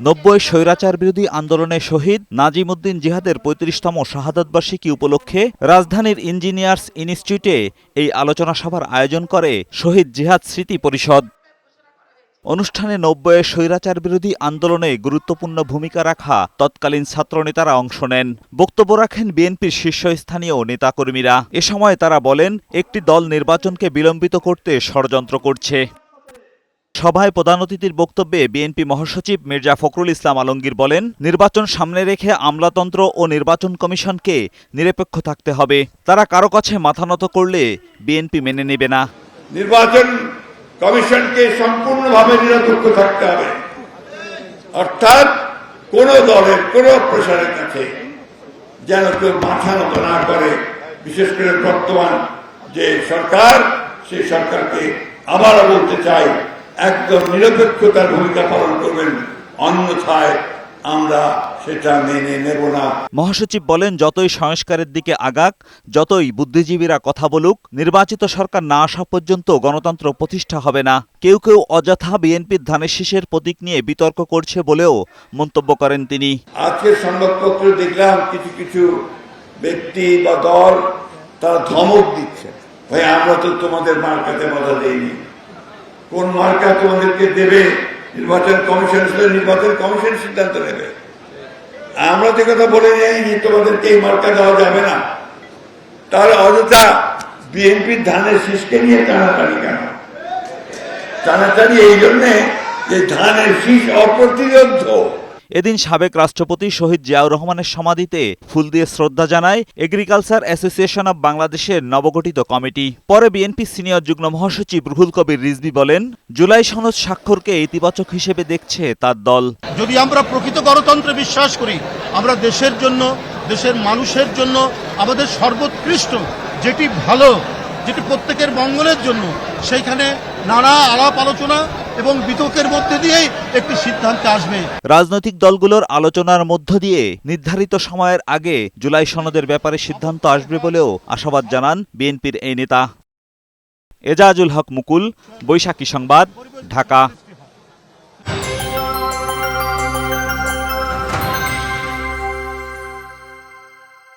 নব্বই স্বৈরাচার বিরোধী আন্দোলনে শহীদ নাজিম উদ্দিন জিহাদের পঁয়ত্রিশতম শাহাদতবার্ষিকী উপলক্ষে রাজধানীর ইঞ্জিনিয়ার্স ইনস্টিটিউটে এই আলোচনা সভার আয়োজন করে শহীদ জিহাদ স্মৃতি পরিষদ। অনুষ্ঠানে নব্বইয়ের স্বৈরাচার বিরোধী আন্দোলনে গুরুত্বপূর্ণ ভূমিকা রাখা তৎকালীন ছাত্রনেতারা অংশ নেন। বক্তব্য রাখেন বিএনপির শীর্ষস্থানীয় নেতাকর্মীরা। এ সময় তারা বলেন, একটি দল নির্বাচনকে বিলম্বিত করতে ষড়যন্ত্র করছে। সভায় প্রধান অতিথির বক্তব্যে বিএনপি মহাসচিব মির্জা ফখরুল ইসলাম আলমগীর বলেন, নির্বাচন সামনে রেখে আমলাতন্ত্র ও নির্বাচন কমিশনকে নিরপেক্ষ থাকতে হবে। তারা কারও কাছে মাথা নত করলে বিএনপি মেনে নেবে না। নির্বাচন কমিশনকে সম্পূর্ণভাবে নিরপেক্ষ থাকতে হবে। অর্থাৎ কোন দলের, কোন প্রসারের কাছে যেন কেউ মাথা নত না করে, বিশেষ করে বর্তমান যে সরকার, সেই সরকারকে আবারও বলতে চাই একদম নিরপেক্ষতার ভূমিকা পালন করবেন অন্যথায় আমরা সেটা মেনে নেব না। মহাসচিব বলেন যতই সংস্কারের দিকে আগাক যতই বুদ্ধিজীবীরা কথা বলুক নির্বাচিত সরকার না আসা পর্যন্ত গণতন্ত্র প্রতিষ্ঠা হবে না। কেউ কেউ অযথা বিএনপির ধানের শীষের প্রতীক নিয়ে বিতর্ক করছে বলেও মন্তব্য করেন তিনি। আজকের সংবাদপত্র দেখলাম কিছু কিছু ব্যক্তি বা দল তারা ধমক দিচ্ছে। ভাই আমরা তো তোমাদের মার্কাতে বাধা দেইনি। কোন মার্কা তোমাদেরকে দেবে? নির্বাচন কমিশন নির্বাচন কমিশন সিদ্ধান্ত নেবে। আমরা তো কথা বলে যাইনি, তোমাদেরকে এই মার্কা দেওয়া যাবে না। তাহলে অযথা বিএনপির ধানের শীষকে নিয়ে টানাটানি কেন? টানাটানি এই জন্যে যে ধানের শীষ অপ্রতিরোধ এদিন সাবেক রাষ্ট্রপতি শহীদ জিয়াউর রহমানের সমাধিতে ফুল দিয়ে শ্রদ্ধা জানায় এগ্রিকালচার অ্যাসোসিয়েশন অব বাংলাদেশের নবগঠিত কমিটি। পরে বিএনপি সিনিয়র যুগ্ম মহাসচিব রুহুল কবির রিজভি বলেন, জুলাই সনদ স্বাক্ষরকে ইতিবাচক হিসেবে দেখছে তার দল। যদি আমরা প্রকৃত গণতন্ত্রে বিশ্বাস করি, আমরা দেশের জন্য, দেশের মানুষের জন্য, আমাদের সর্বোৎকৃষ্ট যেটি ভালো, যেটি প্রত্যেকের মঙ্গলের জন্য, সেইখানে নানা আলাপ আলোচনা এবং বিতর্কের মধ্যে দিয়েই একটি সিদ্ধান্তে আসবে। রাজনৈতিক দলগুলোর আলোচনার মধ্য দিয়ে নির্ধারিত সময়ের আগে জুলাই সনদের ব্যাপারে সিদ্ধান্ত আসবে বলেও আশাবাদ জানান বিএনপির এই নেতা। এজাজুল হক মুকুল, বৈশাখী সংবাদ, ঢাকা।